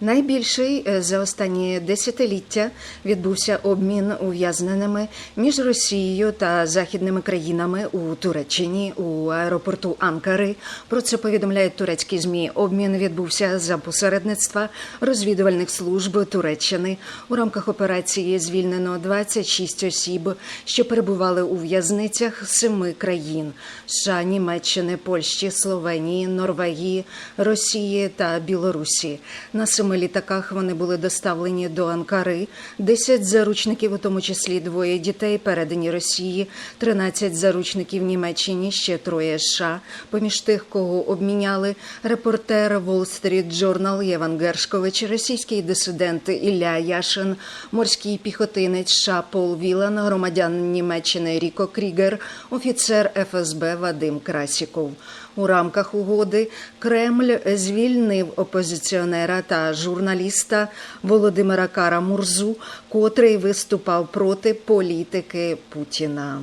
Найбільший е, за останні десятиліття відбувся обмін ув'язненими між Росією та західними країнами у Туреччині у аеропорту Анкари. Про це повідомляють турецькі змі. Обмін відбувся за посередництва розвідувальних служб Туреччини. У рамках операції звільнено 26 осіб, що перебували у в'язницях семи країн: США, Німеччини, Польщі, Словенії, Норвегії, Росії та Білорусі. На семи літаках вони були доставлені до Анкари. 10 заручників, у тому числі двоє дітей, передані Росії, 13 заручників Німеччині, ще троє США. Поміж тих, кого обміняли, репортер Wall Street Journal Єван Гершкович, російський дисидент Ілля Яшин, морський піхотинець США Пол Вілан, громадян Німеччини Ріко Крігер, офіцер ФСБ Вадим Красіков. У рамках угоди Кремль звільнив опозиціонера та журналіста Володимира Кара Мурзу, котрий виступав проти політики Путіна.